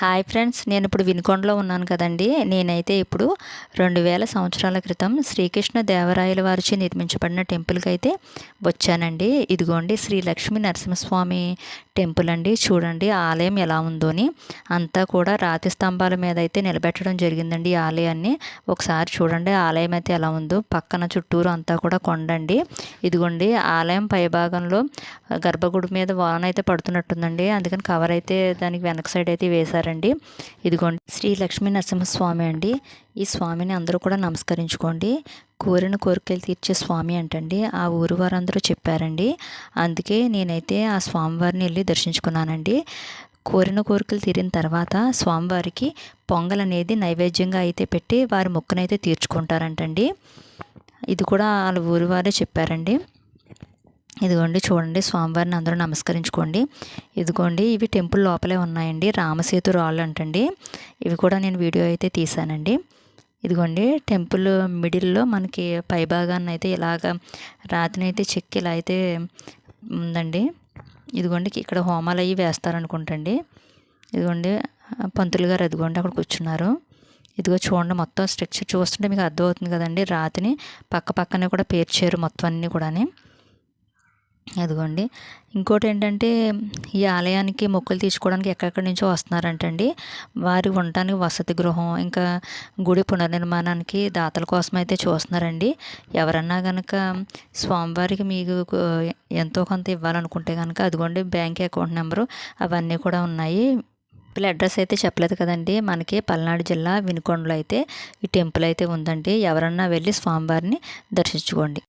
Hi friends నేను ఇప్పుడు వినుకొండలో ఉన్నాను కదండి. నేనైతే ఇప్పుడు రెండు వేల సంవత్సరాల క్రితం శ్రీకృష్ణ దేవరాయల వారిచే నిర్మించబడిన టెంపుల్కి అయితే వచ్చానండి. ఇదిగోండి శ్రీ లక్ష్మీ నరసింహస్వామి టెంపుల్ అండి చూడండి ఆలయం ఎలా ఉందోని. అంతా కూడా రాతి స్తంభాల మీద అయితే నిలబెట్టడం జరిగిందండి ఈ ఆలయాన్ని. ఒకసారి చూడండి ఆలయం అయితే ఎలా ఉందో. పక్కన చుట్టూరు అంతా కూడా కొండండి. ఇదిగోండి ఆలయం పైభాగంలో గర్భగుడి మీద వాన అయితే పడుతున్నట్టుందండి. అందుకని కవర్ అయితే దానికి వెనక సైడ్ అయితే వేశారండి. ఇదిగోండి శ్రీ లక్ష్మీ నరసింహస్వామి అండి. ఈ స్వామిని అందరూ కూడా నమస్కరించుకోండి. కోరిన కోరికలు తీర్చే స్వామి అంటండి. ఆ ఊరు వారందరూ చెప్పారండి. అందుకే నేనైతే ఆ స్వామివారిని వెళ్ళి దర్శించుకున్నానండి. కోరిన కోరికలు తీరిన తర్వాత స్వామివారికి పొంగల్ అనేది నైవేద్యంగా అయితే పెట్టి వారి మొక్కునైతే తీర్చుకుంటారంటండి. ఇది కూడా వాళ్ళ ఊరి వారే చెప్పారండి. ఇదిగోండి చూడండి స్వామివారిని అందరూ నమస్కరించుకోండి. ఇదిగోండి ఇవి టెంపుల్ లోపలే ఉన్నాయండి. రామసేతు రాళ్ళు అంటండి. ఇవి కూడా నేను వీడియో అయితే తీశానండి. ఇదిగోండి టెంపుల్ మిడిల్లో మనకి పైభాగాన్ని అయితే ఇలాగ రాతిని అయితే చెక్కి ఇలా అయితే ఉందండి. ఇదిగోండి ఇక్కడ హోమాలు అవి వేస్తారనుకుంటండి. ఇదిగోండి పంతులు గారు అదిగోండి అక్కడ కూర్చున్నారు. ఇదిగో చూడండి మొత్తం స్ట్రక్చర్ చూస్తుంటే మీకు అర్థమవుతుంది కదండి రాతిని పక్క పక్కనే కూడా పేర్చారు మొత్తం అన్నీ కూడా అదిగోండి. ఇంకోటి ఏంటంటే ఈ ఆలయానికి మొక్కులు తీసుకోవడానికి ఎక్కడెక్కడి నుంచో వస్తున్నారంటండి. వారి ఉండటానికి వసతి గృహం ఇంకా గుడి పునర్నిర్మాణానికి దాతల కోసం అయితే చూస్తున్నారండి. ఎవరన్నా కనుక స్వామివారికి మీకు ఎంతో కొంత ఇవ్వాలనుకుంటే కనుక అదిగోండి బ్యాంక్ అకౌంట్ నెంబరు అవన్నీ కూడా ఉన్నాయి. టెంపుల్ అడ్రస్ అయితే చెప్పలేదు కదండి. మనకి పల్నాడు జిల్లా వినుకొండలో అయితే ఈ టెంపుల్ అయితే ఉందండి. ఎవరన్నా వెళ్ళి స్వామివారిని దర్శించుకోండి.